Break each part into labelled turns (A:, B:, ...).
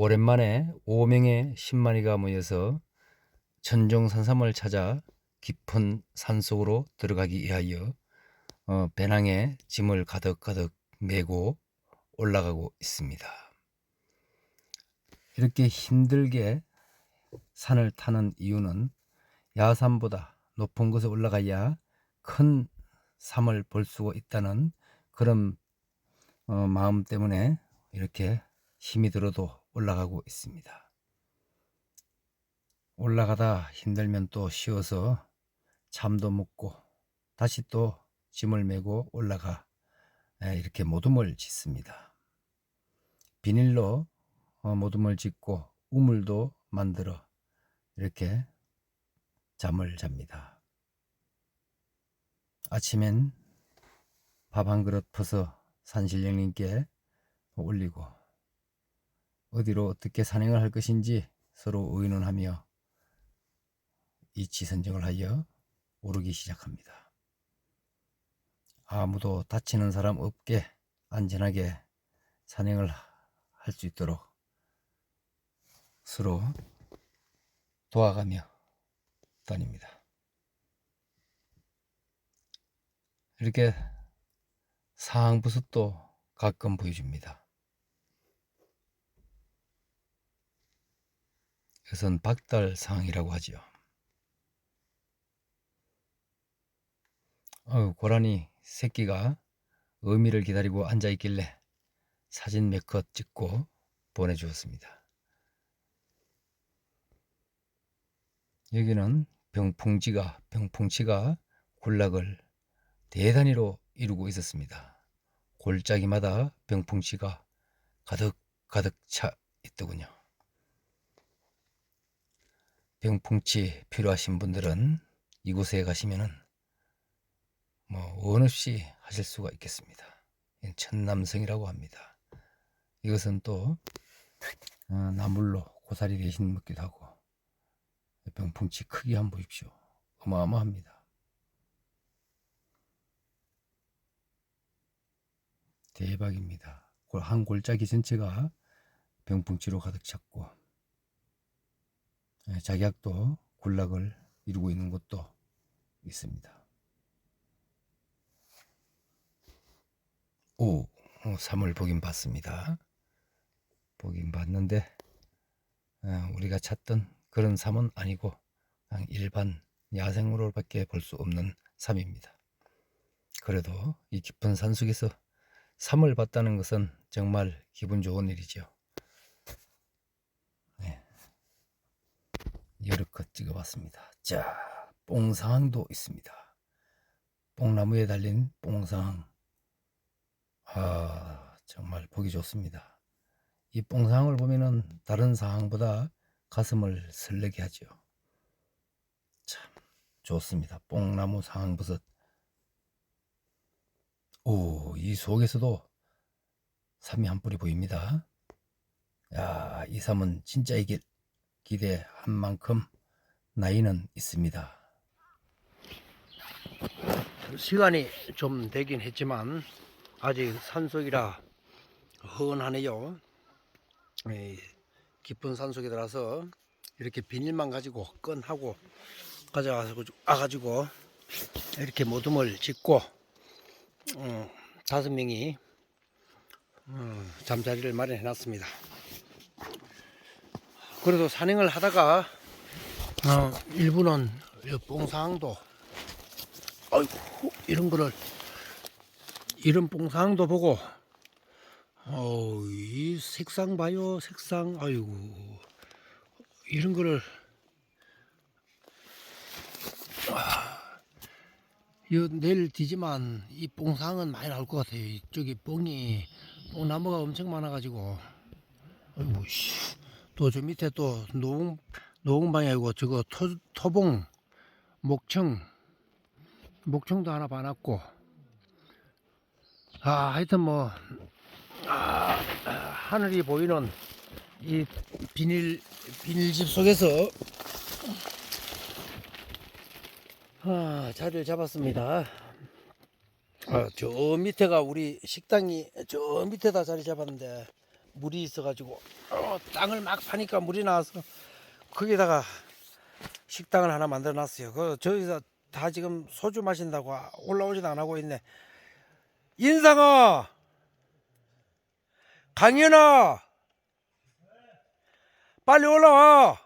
A: 오랜만에 5명의 10마리가 모여서 천종산삼을 찾아 깊은 산속으로 들어가기 위하여 어, 배낭에 짐을 가득가득 메고 올라가고 있습니다. 이렇게 힘들게 산을 타는 이유는 야산보다 높은 곳에 올라가야 큰 삶을 볼 수가 있다는 그런 어, 마음 때문에 이렇게 힘이 들어도 올라가고 있습니다. 올라가다 힘들면 또 쉬어서 잠도 먹고 다시 또 짐을 메고 올라가 에, 이렇게 모둠을 짓습니다. 비닐로 어, 모둠을 짓고 우물도 만들어 이렇게 잠을 잡니다. 아침엔 밥 한 그릇 퍼서 산신령님께 올리고 어디로 어떻게 산행을 할 것인지 서로 의논하며 이치 선정을 하여 오르기 시작합니다. 아무도 다치는 사람 없게 안전하게 산행을 할 수 있도록 서로 도와가며 다닙니다. 이렇게 상부습도 가끔 보여줍니다. 이것은 박달상이라고 하지요. 어, 고라니 새끼가 어미를 기다리고 앉아 있길래 사진 몇 컷 찍고 보내주었습니다. 여기는 병풍지가 병풍치가 군락을 대단위로 이루고 있었습니다. 골짜기마다 병풍치가 가득 가득 차 있더군요. 병풍치 필요하신 분들은 이곳에 가시면은 뭐 원 없이 하실 수가 있겠습니다. 천남성이라고 합니다. 이것은 또 어, 나물로 고사리 대신 먹기도 하고 병풍치 크기 한번 보십시오. 어마어마합니다. 대박입니다. 한 골짜기 전체가 병풍치로 가득 찼고 예, 작약도 군락을 이루고 있는 곳도 있습니다. 오, 어, 3월 보긴 봤습니다. 보긴 봤는데 어, 우리가 찾던 그런 삶은 아니고 그냥 일반 야생으로밖에 볼 수 없는 삶입니다. 그래도 이 깊은 산속에서 삶을 봤다는 것은 정말 기분 좋은 일이죠. 여러 컷 찍어봤습니다. 자, 뽕상도 있습니다. 뽕나무에 달린 뽕상. 아, 정말 보기 좋습니다. 이 뽕상을 보면은 다른 상황보다 가슴을 설레게 하죠. 참 좋습니다. 뽕나무 상황버섯. 오, 이 속에서도 삼이 한 뿌리 보입니다. 야, 이 삼은 진짜 이게 기대한 만큼 나이는 있습니다.
B: 시간이 좀 되긴 했지만 아직 산속이라 허은하네요. 이 깊은 산속에 들어서 이렇게 비닐만 가지고 끈하고 가져와서 와가지고 이렇게 모둠을 짓고 어, 다섯 명이 어, 잠자리를 마련해 놨습니다. 그래도 산행을 하다가 어, 일부는 이 뽕상도 아이고 이런 거를 이런 뽕상도 보고 어우 이 색상 봐요 색상. 아이고 이런 거를 아, 이 내일 뒤지만 이 뽕상은 많이 나올 것 같아요. 이쪽에 뽕이 뽕나무가 엄청 많아 가지고. 아이고 또 저 밑에 또 노홍 노홍방이 아니고 저거 토, 토봉 목청 목청도 하나 봐놨고 아 하여튼 뭐 아, 아, 하늘이 보이는 이 비닐 비닐집 속에서 아, 자리를 잡았습니다. 아, 저 밑에가 우리 식당이 저 밑에다 자리 잡았는데 물이 있어가지고 어, 땅을 막 파니까 물이 나와서 거기다가 식당을 하나 만들어 놨어요. 그 저기서 다 지금 소주 마신다고 올라오지도 안 하고 있네. 인상아, 강연아, 빨리 올라와.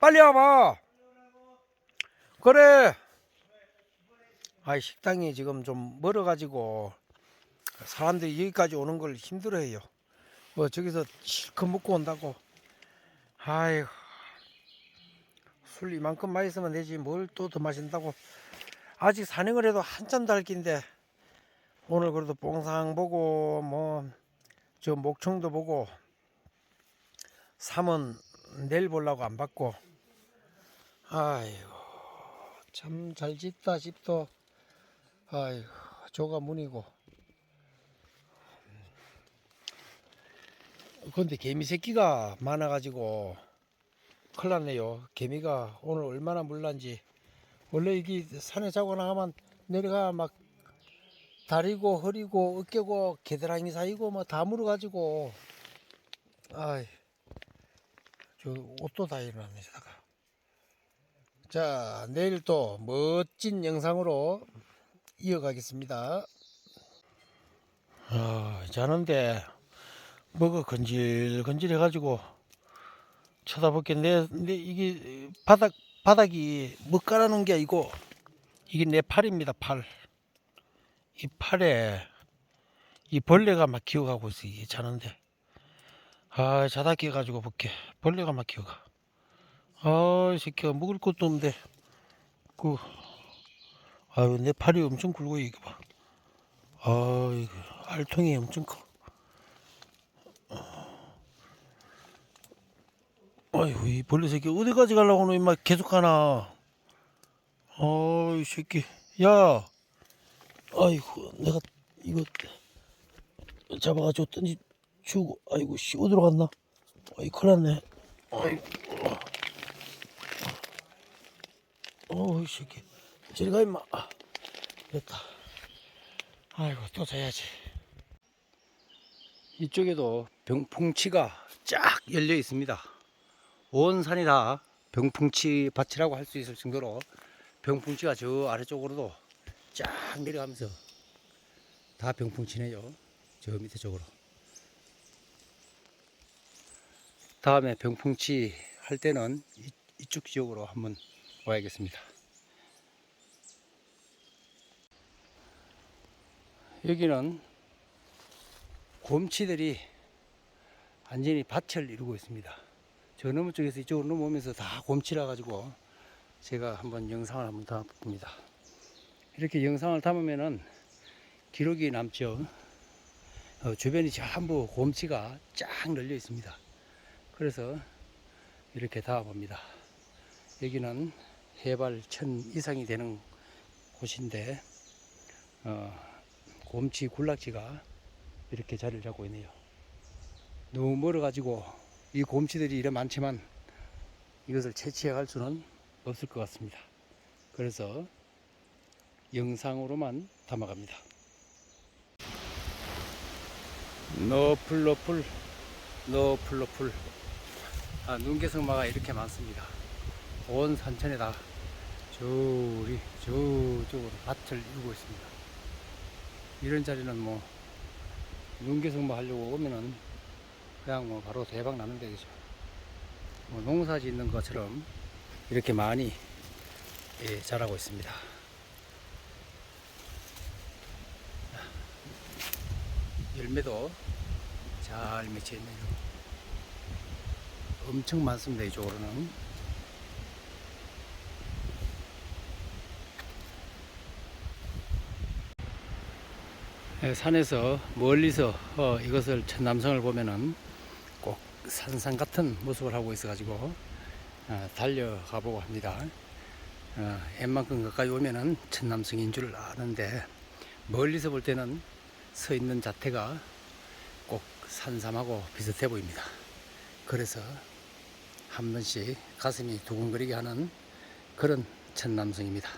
B: 빨리 와봐. 그래. 아, 식당이 지금 좀 멀어가지고 사람들이 여기까지 오는 걸 힘들어해요. 뭐 저기서 실컷 먹고 온다고. 아이고. 술 이만큼 마시면 되지 뭘 또 더 마신다고. 아직 산행을 해도 한참 달긴데 오늘 그래도 뽕상 보고 뭐 저 목청도 보고 삼은 내일 보려고 안 받고 아이고 참 잘 짓다 집도 아이고 조가 문이고 근데 개미 새끼가 많아가지고 큰일 났네요. 개미가 오늘 얼마나 물난지. 원래 이게 산에 자고 나가면 내려가 막 다리고 허리고 어깨고 개드랑이 사이고 뭐다 물어가지고 아이 저 옷도 다 일어났네 저다가. 자 내일 또 멋진 영상으로 이어가겠습니다. 아 자는데 뭐가 건질건질 해가지고 쳐다볼게. 내, 내 이게 바닥 바닥이 뭐 깔아놓은 게 아니고 이게 내 팔입니다 팔. 이 팔에 이 벌레가 막 기어가고 있어 이게 자는데. 아 자다 깨가지고 볼게. 벌레가 막 기어가. 아이 새끼가 먹을 것도 없는데. 그 아유 내 팔이 엄청 굵어 이거 봐. 아이고 알통이 엄청 커 아이고 이 벌레 새끼 어디까지 가려고 너 임마 계속 가나. 아이 새끼. 야! 아이고 내가 이거 잡아가지고 던지 주고 아이고 씨 어디로 갔나? 아이 큰일 났네. 아이고. 어이 새끼. 저리 가 임마. 아, 됐다. 아이고 또 자야지. 이쪽에도 병풍치가 쫙 열려 있습니다 온 산이 다 병풍치 밭이라고 할 수 있을 정도로 병풍치가 저 아래쪽으로도 쫙 내려가면서 다 병풍치네요. 저 밑에 쪽으로. 다음에 병풍치 할 때는 이, 이쪽 지역으로 한번 와야겠습니다. 여기는 곰치들이 완전히 밭을 이루고 있습니다. 저 너머 쪽에서 이쪽으로 넘어오면서 다 곰치라 가지고 제가 한번 영상을 한번 담아봅니다. 이렇게 영상을 담으면은 기록이 남죠. 어, 주변이 전부 곰치가 쫙 널려 있습니다. 그래서 이렇게 담아봅니다. 여기는 해발 1000 이상이 되는 곳인데 어, 곰치 군락지가 이렇게 자리를 잡고 있네요. 너무 멀어가지고 이 곰치들이 이래 많지만 이것을 채취해 갈 수는 없을 것 같습니다. 그래서 영상으로만 담아갑니다. 너풀 너풀 너풀 너풀 아, 눈개성마가 이렇게 많습니다. 온 산천에 다 저리 저쪽으로 밭을 이루고 있습니다. 이런 자리는 뭐 눈개성마 하려고 오면은 그냥 뭐 바로 대박 나는 데죠. 뭐 농사 짓는 것처럼 이렇게 많이 예, 자라고 있습니다. 열매도 잘 맺혀 있네요. 엄청 많습니다. 이쪽으로는. 예, 산에서 멀리서 어, 이것을 천남성을 보면은 꼭 산산 같은 모습을 하고 있어가지고 어, 달려가 보고 합니다. 어, 웬만큼 가까이 오면은 천남성인 줄 아는데 멀리서 볼 때는 서 있는 자태가 꼭 산삼하고 비슷해 보입니다. 그래서 한 번씩 가슴이 두근거리게 하는 그런 천남성입니다.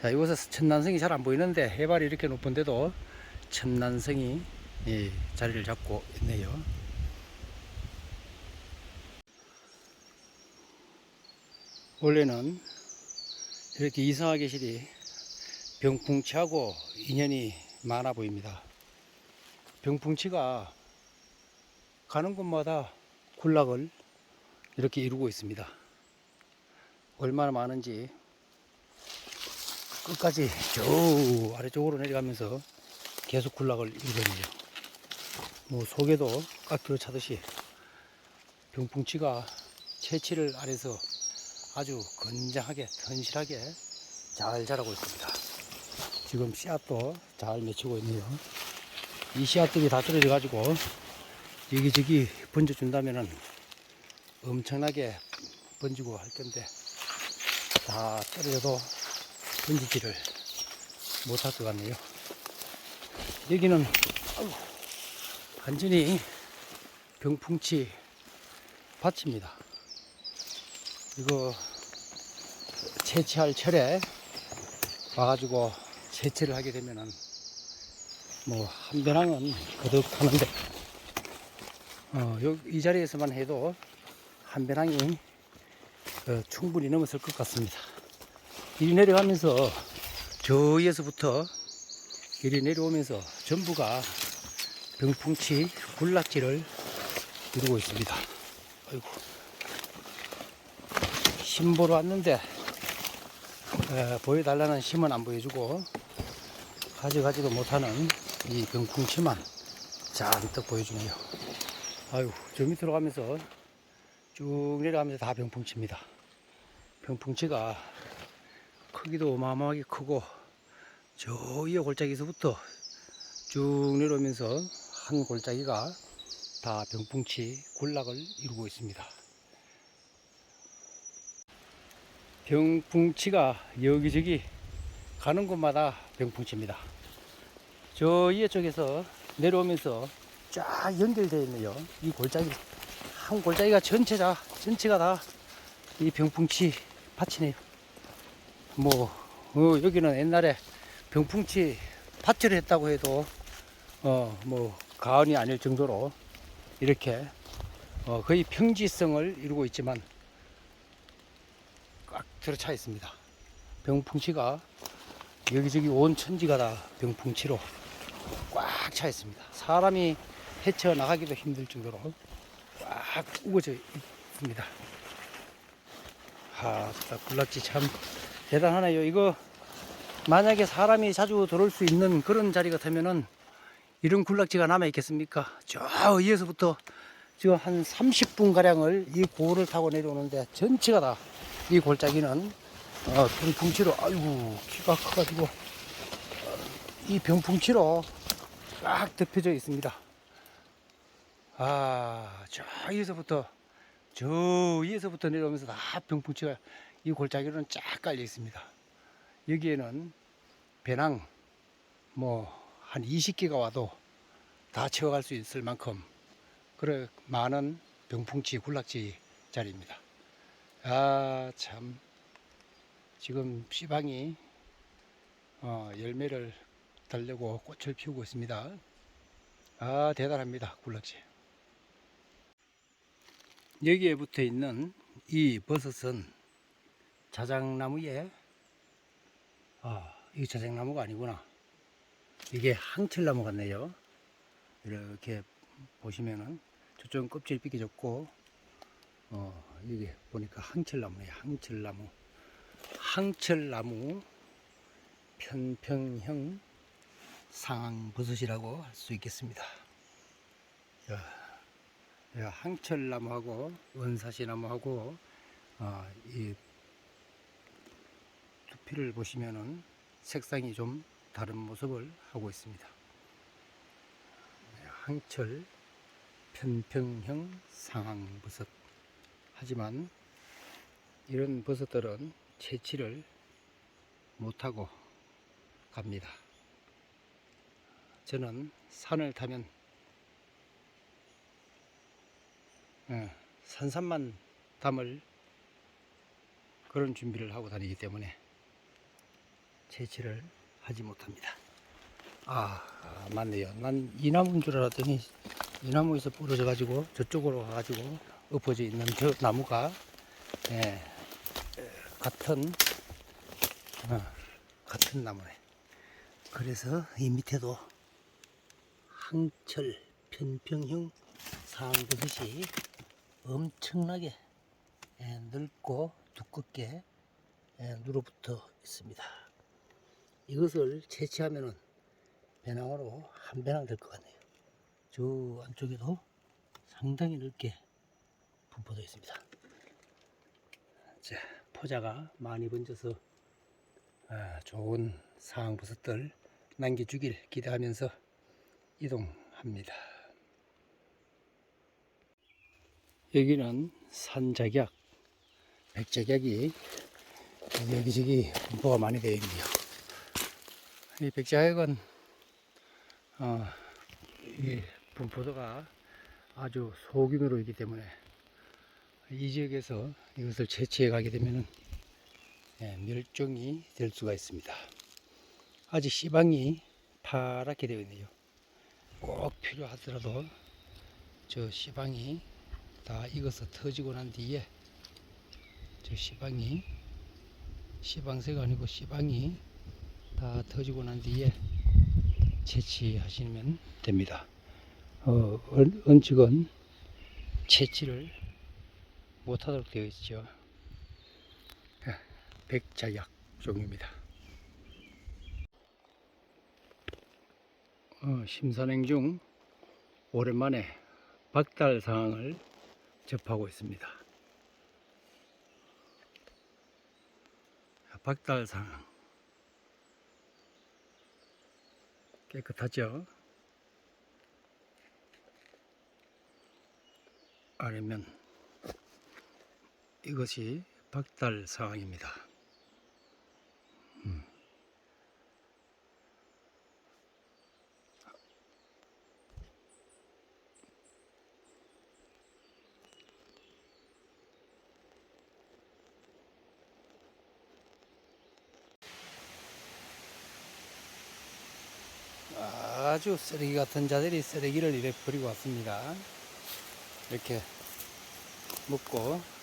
B: 자, 이곳에서 천남성이 잘 안 보이는데 해발이 이렇게 높은데도 천남성이 이 자리를 잡고 있네요. 원래는 이렇게 이상하 계실이 병풍치하고 인연이 많아 보입니다. 병풍치가 가는 곳마다 군락을 이렇게 이루고 있습니다. 얼마나 많은지 끝까지 저 아래쪽으로 내려가면서 계속 군락을 이루거든요. 뭐 속에도 깍두로 차듯이 병풍치가 채취를 아래서 아주 건장하게 튼실하게 잘 자라고 있습니다. 지금 씨앗도 잘 맺히고 있네요. 이 씨앗들이 다 떨어져 가지고 여기저기 번져준다면은 엄청나게 번지고 할 텐데 다 떨어져도 번지지를 못할 것 같네요. 여기는 완전히 병풍치 밭입니다. 이거 채취할 철에 와가지고 채취를 하게 되면은 뭐 한 배낭은 거듭 하는데 어, 요, 이 자리에서만 해도 한 배낭이 어, 충분히 넘었을 것 같습니다. 이리 내려가면서 저 위에서부터 이리 내려오면서 전부가 병풍치 군락지를 이루고 있습니다. 아이고. 심 보러 왔는데 에, 보여달라는 심은 안 보여주고 가져가지도 못하는 이 병풍치만 잔뜩 보여주네요. 아유, 저 밑으로 가면서 쭉 내려가면서 다 병풍치입니다. 병풍치가 크기도 어마어마하게 크고 저 위에 골짜기에서부터 쭉 내려오면서 한 골짜기가 다 병풍치 군락을 이루고 있습니다. 병풍치가 여기저기 가는 곳마다 병풍치입니다. 저 위에 쪽에서 내려오면서 쫙 연결되어 있네요. 이 골짜기 한 골짜기가 전체가 전체가 다 이 병풍치 밭이네요. 뭐 어, 여기는 옛날에 병풍치 밭을 했다고 해도 어 뭐 가언이 아닐 정도로 이렇게 어, 거의 평지성을 이루고 있지만 꽉 들어차 있습니다. 병풍치가 여기저기 온 천지가 다 병풍치로 꽉 차 있습니다. 사람이 헤쳐 나가기도 힘들 정도로 꽉 우거져 있습니다. 아, 진짜 군락지 참 대단하네요. 이거 만약에 사람이 자주 들어올 수 있는 그런 자리 같으면은 이런 군락지가 남아 있겠습니까? 저 위에서부터 지금 한 30분 가량을 이 고를 타고 내려오는데 전체가 다 이 골짜기는 어, 병풍치로 아이고 키가 커가지고 어, 이 병풍치로 꽉 덮여져 있습니다. 아, 저 위에서부터 저 위에서부터 내려오면서 다 병풍치가 이 골짜기로는 쫙 깔려 있습니다. 여기에는 배낭 뭐 한 20개가 와도 다 채워갈 수 있을 만큼 그래 많은 병풍치 군락지 자리입니다. 아 참 지금 씨방이 어, 열매를 달려고 꽃을 피우고 있습니다. 아 대단합니다 군락지. 여기에 붙어 있는 이 버섯은 자작나무에 아 이게 자작나무가 아니구나 이게 항철나무 같네요 이렇게 보시면은 저쪽은 껍질 삐개졌고 어 이게 보니까 항철나무네요 항철나무 항철나무 편평형 상황버섯이라고 할 수 있겠습니다 야. 예, 항철나무하고 원사시나무하고 어, 이 두피를 보시면은 색상이 좀 다른 모습을 하고 있습니다. 네, 항철 편평형 상황버섯 하지만 이런 버섯들은 채취를 못하고 갑니다. 저는 산을 타면 예, 산삼만 담을 그런 준비를 하고 다니기 때문에 채취를 하지 못합니다. 아, 아, 맞네요. 난 이 나무인 줄 알았더니 이 나무에서 부러져 가지고 저쪽으로 가가지고 엎어져 있는 저 나무가 예, 에, 같은 어, 같은 나무네. 그래서 이 밑에도 항철 편평형 상버섯이 엄청나게 예, 넓고 두껍게 예, 눌어붙어 있습니다. 이것을 채취하면은 배낭으로 한 배낭 될 것 같네요. 저 안쪽에도 상당히 넓게 분포되어 있습니다. 자, 포자가 많이 번져서 아, 좋은 상황버섯들 남겨주길 기대하면서 이동합니다. 여기는 산작약, 백작약이 여기저기 분포가 많이 되어 있네요. 이 백작약은 어, 이 분포도가 아주 소규모로이기 때문에 이 지역에서 이것을 채취해 가게 되면 멸종이 될 수가 있습니다. 아직 씨방이 파랗게 되어 있네요. 꼭 필요하더라도 저 씨방이 다 익어서 터지고 난 뒤에 저 씨방이 씨방새가 아니고 씨방이 다 터지고 난 뒤에 채취하시면 됩니다. 어, 은- 은측은 채취를 못하도록 되어 있죠. 예, 백자약 종입니다. 어, 심산행 중 오랜만에 박달 상황을 접하고 있습니다. 박달 상황 깨끗하죠? 아니면 이것이 박달 상황입니다. 음. 아주 쓰레기 같은 자들이 쓰레기를 이래 버리고 왔습니다. 이렇게 먹고,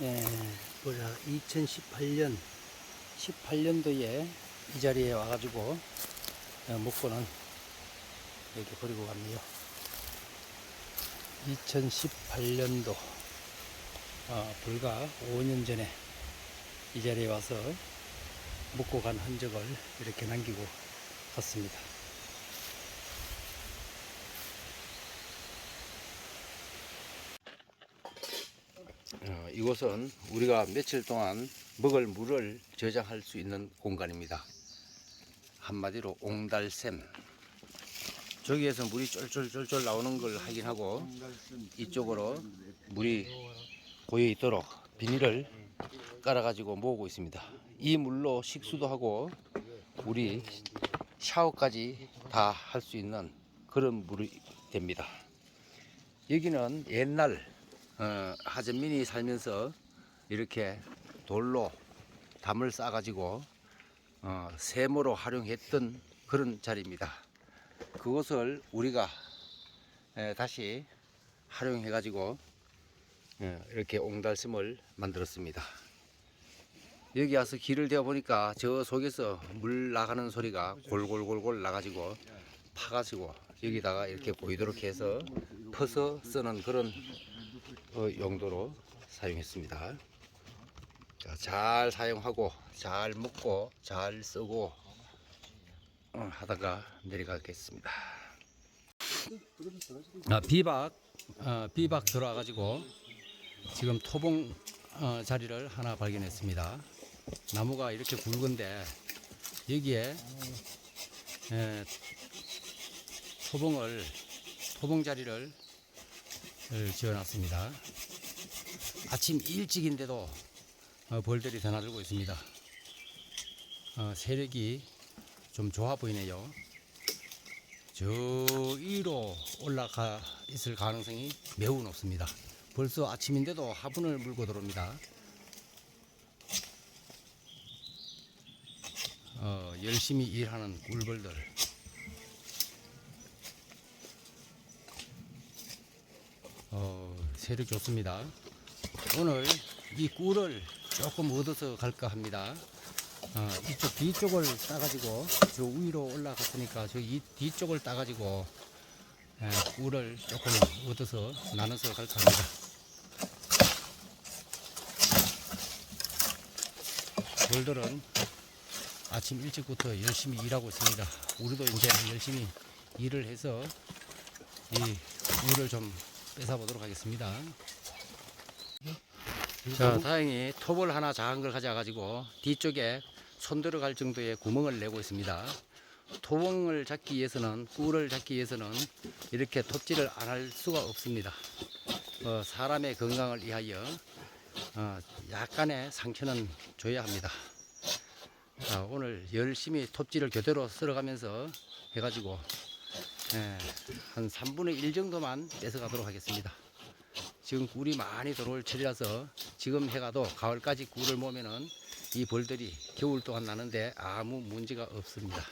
B: 예, 보자, 2018년, 18년도에 이 자리에 와가지고 어, 먹고는 이렇게 버리고 갔네요. 2018년도, 어, 불과 5년 전에 이 자리에 와서 먹고 간 흔적을 이렇게 남기고 갔습니다.
A: 이곳은 우리가 며칠 동안 먹을 물을 저장할 수 있는 공간입니다. 한마디로 옹달샘. 저기에서 물이 쫄쫄쫄쫄 나오는 걸 확인하고 이쪽으로 물이 고여 있도록 비닐을 깔아가지고 모으고 있습니다. 이 물로 식수도 하고 우리 샤워까지 다 할 수 있는 그런 물이 됩니다. 여기는 옛날 어, 하전민이 살면서 이렇게 돌로 담을 싸가지고 어, 세모로 활용했던 그런 자리입니다. 그것을 우리가 에, 다시 활용해가지고 예, 이렇게 옹달샘을 만들었습니다. 여기 와서 길을 대어 보니까 저 속에서 물 나가는 소리가 골골골골 나가지고 파가지고 여기다가 이렇게 보이도록 해서 퍼서 쓰는 그런 어, 용도로 사용했습니다. 자, 잘 사용하고 잘 먹고 잘 쓰고 어, 하다가 내려가겠습니다. 아, 비박 어, 비박 들어와가지고 지금 토봉 어, 자리를 하나 발견했습니다. 나무가 이렇게 굵은데 여기에 에, 토봉을 토봉 자리를 을 지어놨습니다. 아침 일찍인데도 어, 벌들이 드나들고 있습니다. 어, 세력이 좀 좋아 보이네요. 저 위로 올라가 있을 가능성이 매우 높습니다. 벌써 아침인데도 화분을 물고 들어옵니다. 어,
C: 열심히 일하는 꿀벌들. 어, 세력 좋습니다. 오늘 이 꿀을 조금 얻어서 갈까 합니다. 어, 이쪽 뒤쪽을 따가지고 저 위로 올라갔으니까 저 이 뒤쪽을 따가지고 예, 꿀을 조금 얻어서 나눠서 갈까 합니다. 벌들은 아침 일찍부터 열심히 일하고 있습니다. 우리도 이제 열심히 일을 해서 이 꿀을 좀 뺏어 보도록 하겠습니다. 자, 다행히 톱을 하나 작은 걸 가져가지고 뒤쪽에 손 들어갈 정도의 구멍을 내고 있습니다. 토봉을 잡기 위해서는 꿀을 잡기 위해서는 이렇게 톱질을 안 할 수가 없습니다. 어, 사람의 건강을 위하여 어, 약간의 상처는 줘야 합니다. 자, 오늘 열심히 톱질을 교대로 쓸어가면서 해가지고 예, 한 3분의 1 정도만 뺏어가도록 하겠습니다. 지금 꿀이 많이 들어올 철이라서 지금 해가도 가을까지 꿀을 모으면은 이 벌들이 겨울 동안 나는데 아무 문제가 없습니다.